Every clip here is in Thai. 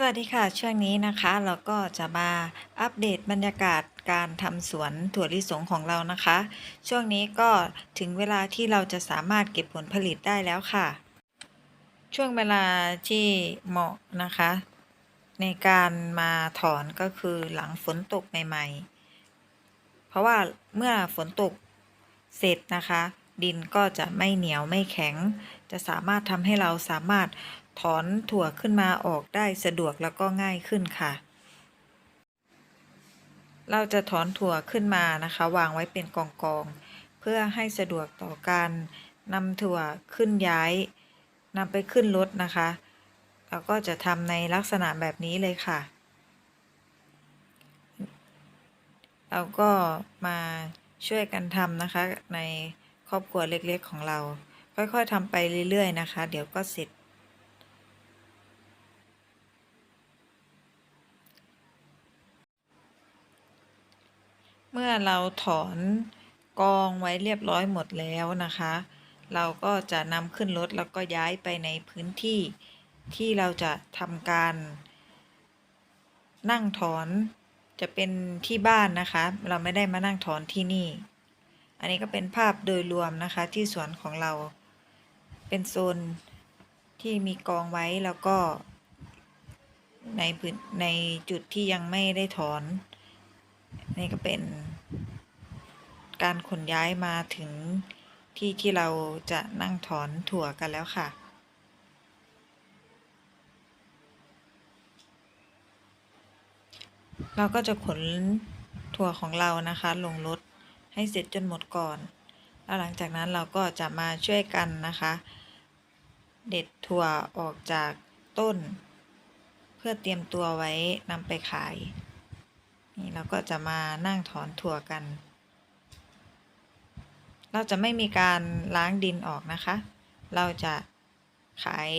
สวัสดีค่ะ ช่วงนี้นะคะเราก็จะมาอัปเดตบรรยากาศการทำสวนถั่วลิสงของเรานะคะ ช่วงนี้ก็ถึงเวลาที่เราจะสามารถเก็บผลผลิตได้แล้วค่ะ ช่วงเวลาที่เหมาะนะคะ ในการมาถอนก็คือหลังฝนตกใหม่ ๆ เพราะว่าเมื่อฝนตกเสร็จนะคะ ดินก็จะไม่เหนียวไม่แข็ง จะสามารถทำให้เราสามารถ ถอนถั่วขึ้นมาออกได้สะดวกแล้วก็ง่ายขึ้นค่ะ เราจะถอนถั่วขึ้นมานะคะ วางไว้เป็นกองๆเพื่อให้สะดวกต่อการนำถั่วขึ้นย้ายนำไปขึ้นรถนะคะเราก็จะทำในลักษณะแบบนี้เลยค่ะ เราก็มาช่วยกันทำนะคะในครอบครัวเล็กๆของเรา ค่อยๆทำไปเรื่อยๆนะคะ เดี๋ยวก็เสร็จ มื่อเราถอนกองไว้เรียบร้อยหมดแล้วนะคะ เราก็จะนำขึ้นรถแล้วก็ย้ายไปในพื้นที่ที่เราจะทำการ นั่งถอนจะเป็นที่บ้านนะคะ เราไม่ได้มานั่งถอนที่นี่ อันนี้ก็เป็นภาพโดยรวมนะคะที่สวนของเราเป็นโซนที่มีกองไว้แล้วก็ในพื้นในจุดที่ยังไม่ได้ถอน นี่ก็เป็นการขนย้ายมาถึงที่ที่เราจะนั่งถอนถั่วกันแล้วค่ะ เราก็จะขนถั่วของเรานะคะ ลงรถให้เสร็จจนหมดก่อน แล้วหลังจากนั้นเราก็จะมาช่วยกันนะคะ เด็ดถั่วออกจากต้น เพื่อเตรียมตัวไว้นำไปขาย นี่เราก็จะมานั่งถอนถั่วกัน เราจะไม่มีการล้างดินออกนะคะ เราจะขาย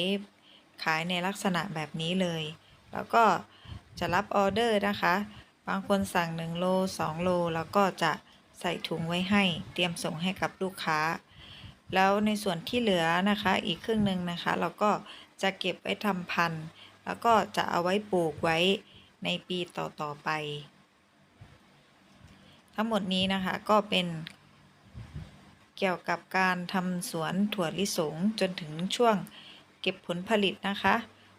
ขายในลักษณะแบบนี้เลย แล้วก็จะรับออเดอร์นะคะ บางคนสั่ง1โล2โลแล้วก็จะใส่ถุงไว้ให้ เตรียมส่งให้กับลูกค้า แล้วในส่วนที่เหลือนะคะอีกครึ่งหนึ่งนะคะ เราก็จะเก็บไว้ทำพันธุ์ แล้วก็จะเอาไว้ปลูกไว้ในปีต่อๆไป ทั้งหมดนี้นะคะก็เป็น เกี่ยวกับการทำสวนถั่วลิสงจนถึงช่วงเก็บผลผลิตนะคะ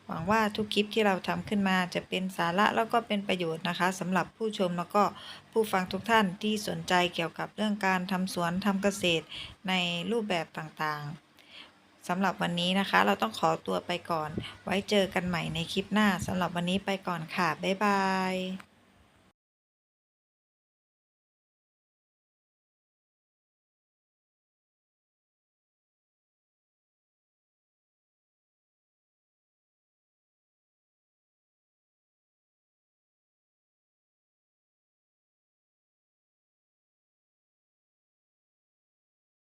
หวังว่าทุกคลิปที่เราทำขึ้นมาจะเป็นสาระแล้วก็เป็นประโยชน์นะคะสำหรับผู้ชมแล้วก็ผู้ฟังทุกท่านที่สนใจเกี่ยวกับเรื่องการทำสวนทำเกษตรในรูปแบบต่างๆสำหรับวันนี้นะคะ เราต้องขอตัวไปก่อน ไว้เจอกันใหม่ในคลิปหน้าสำหรับวันนี้ไปก่อนค่ะ บ๊ายบาย